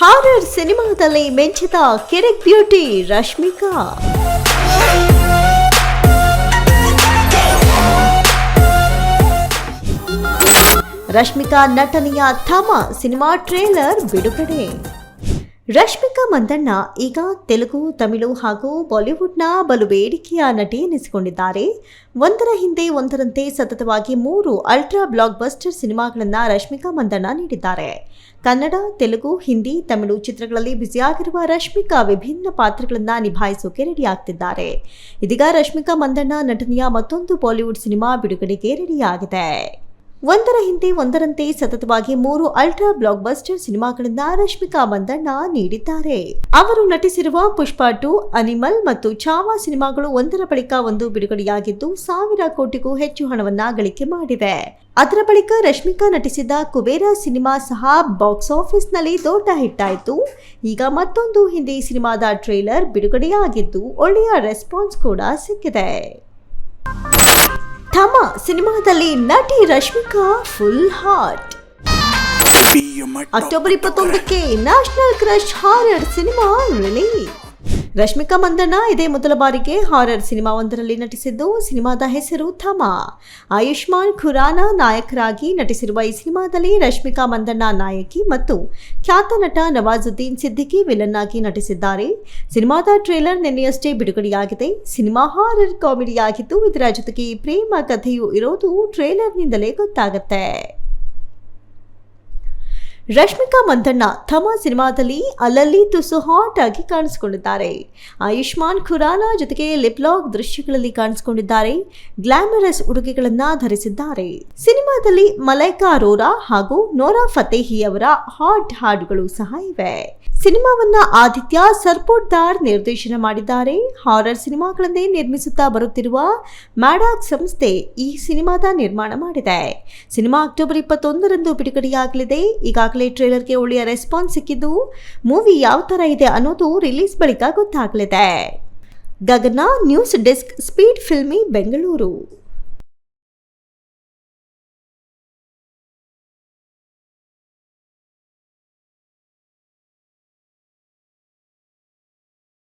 Horror ಸಿನಿಮಾದಲ್ಲಿ ಮೆಂಚಿದ Kirik beauty Rashmika. Rashmika ನಟನೆಯ ಥಮ ಸಿನಿಮಾ ಟ್ರೇಲರ್ ಬಿಡುಗಡೆ. ರಶ್ಮಿಕಾ ಮಂದಣ್ಣ ಈಗ ತೆಲುಗು, ತಮಿಳು ಹಾಗೂ ಬಾಲಿವುಡ್ನ ಬಲು ಬೇಡಿಕೆಯ ನಟಿ ಎನಿಸಿಕೊಂಡಿದ್ದಾರೆ. ಒಂದರ ಹಿಂದೆ ಒಂದರಂತೆ ಸತತವಾಗಿ ಮೂರು ಅಲ್ಟ್ರಾ ಬ್ಲಾಕ್ ಬಸ್ಟರ್ ಸಿನಿಮಾಗಳನ್ನು ರಶ್ಮಿಕಾ ಮಂದಣ್ಣ ನೀಡಿದ್ದಾರೆ. ಕನ್ನಡ, ತೆಲುಗು, ಹಿಂದಿ, ತಮಿಳು ಚಿತ್ರಗಳಲ್ಲಿ ಬ್ಯುಸಿಯಾಗಿರುವ ರಶ್ಮಿಕಾ ವಿಭಿನ್ನ ಪಾತ್ರಗಳನ್ನು ನಿಭಾಯಿಸೋಕೆ ರೆಡಿಯಾಗ್ತಿದ್ದಾರೆ. ಇದೀಗ ರಶ್ಮಿಕಾ ಮಂದಣ್ಣ ನಟನೆಯ ಮತ್ತೊಂದು ಬಾಲಿವುಡ್ ಸಿನಿಮಾ ಬಿಡುಗಡೆಗೆ ರೆಡಿಯಾಗಿದೆ. ಒಂದರ ಹಿಂದೆ ಒಂದರಂತೆ ಸತತವಾಗಿ ಮೂರು ಅಲ್ಟ್ರಾ ಬ್ಲಾಕ್ ಬಸ್ಟರ್ ಸಿನಿಮಾಗಳನ್ನ ರಶ್ಮಿಕಾ ಮಂದಣ್ಣ ನೀಡಿದ್ದಾರೆ. ಅವರು ನಟಿಸಿರುವ ಪುಷ್ಪ ಟು, ಅನಿಮಲ್ ಮತ್ತು ಚಾವಾ ಸಿನಿಮಾಗಳು ಒಂದರ ಬಳಿಕ ಒಂದು ಬಿಡುಗಡೆಯಾಗಿದ್ದು ಸಾವಿರ ಕೋಟಿಗೂ ಹೆಚ್ಚು ಹಣವನ್ನ ಗಳಿಕೆ ಮಾಡಿವೆ. ಅದರ ಬಳಿಕ ರಶ್ಮಿಕಾ ನಟಿಸಿದ ಕುಬೇರ ಸಿನಿಮಾ ಸಹ ಬಾಕ್ಸ್ ಆಫೀಸ್ನಲ್ಲಿ ದೊಡ್ಡ ಹಿಟ್ ಆಯಿತು ಈಗ ಮತ್ತೊಂದು ಹಿಂದಿ ಸಿನಿಮಾದ ಟ್ರೇಲರ್ ಬಿಡುಗಡೆಯಾಗಿದ್ದು ಒಳ್ಳೆಯ ರೆಸ್ಪಾನ್ಸ್ ಕೂಡ ಸಿಕ್ಕಿದೆ. ಥಮ ಸಿನಿಮಾದಲ್ಲಿ ನಟಿ Rashmika full hot October ಇಪ್ಪತ್ತೊಂದಕ್ಕೆ national crush horror cinema release Rashmika Mandanna ಇದೇ ಮೊದಲ ಬಾರಿಗೆ ಹಾರರ್ ಸಿನಿಮಾ ಒಂದರಲ್ಲಿ ನಟಿಸಿದ್ದು. ಸಿನಿಮಾದ ಹೆಸರು ಥಮ. ಆಯುಷ್ಮಾನ್ ಖುರಾನಾ ನಾಯಕರಾಗಿ ನಟಿಸಿರುವ ಈ ಸಿನಿಮಾದಲ್ಲಿ ರಶ್ಮಿಕಾ ಮಂದಣ್ಣ ನಾಯಕಿ ಮತ್ತು ಖ್ಯಾತ ನಟ ನವಾಜುದ್ದೀನ್ ಸಿದ್ದಿಕಿ ವಿಲನ್ ಆಗಿ ನಟಿಸಿದ್ದಾರೆ. ಸಿನಿಮಾದ ಟ್ರೇಲರ್ ನಿನ್ನೆಯಷ್ಟೇ ಬಿಡುಗಡೆಯಾಗಿದೆ. ಸಿನಿಮಾ ಹಾರರ್ ಕಾಮಿಡಿಯಾಗಿದ್ದು, ಇದರ ಜೊತೆಗೆ ಪ್ರೇಮ ಕಥೆಯೂ ಇರೋದು ಟ್ರೇಲರ್ನಿಂದಲೇ ಗೊತ್ತಾಗುತ್ತೆ. ರಶ್ಮಿಕಾ ಮಂದಣ್ಣ ತಮ್ಮ ಸಿನಿಮಾದಲ್ಲಿ ಅಲ್ಲಲ್ಲಿ ತುಸು ಹಾಟ್ ಆಗಿ ಕಾಣಿಸಿಕೊಂಡಿದ್ದಾರೆ. ಆಯುಷ್ಮಾನ್ ಖುರಾನ ಜೊತೆಗೆ ಲಿಪ್ಲಾಕ್ ದೃಶ್ಯಗಳಲ್ಲಿ ಕಾಣಿಸಿಕೊಂಡಿದ್ದಾರೆ. ಗ್ಲಾಮರಸ್ ಉಡುಗೆಗಳನ್ನ ಧರಿಸಿದ್ದಾರೆ. ಸಿನಿಮಾದಲ್ಲಿ ಮಲೈಕಾ ಅರೋರಾ ಹಾಗೂ ನೋರಾ ಫತೇಹಿ ಅವರ ಹಾಟ್ ಹಾಡುಗಳು ಸಹ ಇವೆ. ಸಿನಿಮಾವನ್ನ ಆದಿತ್ಯ ಸರ್ಪೋಟ್ದಾರ್ ನಿರ್ದೇಶನ ಮಾಡಿದ್ದಾರೆ. ಹಾರರ್ ಸಿನಿಮಾಗಳನ್ನೇ ನಿರ್ಮಿಸುತ್ತಾ ಬರುತ್ತಿರುವ ಮ್ಯಾಡಾಕ್ ಸಂಸ್ಥೆ ಈ ಸಿನಿಮಾದ ನಿರ್ಮಾಣ ಮಾಡಿದೆ. ಸಿನಿಮಾ ಅಕ್ಟೋಬರ್ ಇಪ್ಪತ್ತೊಂದರಂದು ಬಿಡುಗಡೆಯಾಗಲಿದೆ. ಈಗಾಗಲೇ ಟ್ರೇಲರ್ಗೆ ಒಳ್ಳೆಯ ರೆಸ್ಪಾನ್ಸ್ ಸಿಕ್ಕಿದ್ದು ಮೂವಿ ಯಾವ ಥರ ಇದೆ ಅನ್ನೋದು ರಿಲೀಸ್ ಬಳಿಕ ಗೊತ್ತಾಗಲಿದೆ. Gagana news desk speed filmy Bengaluru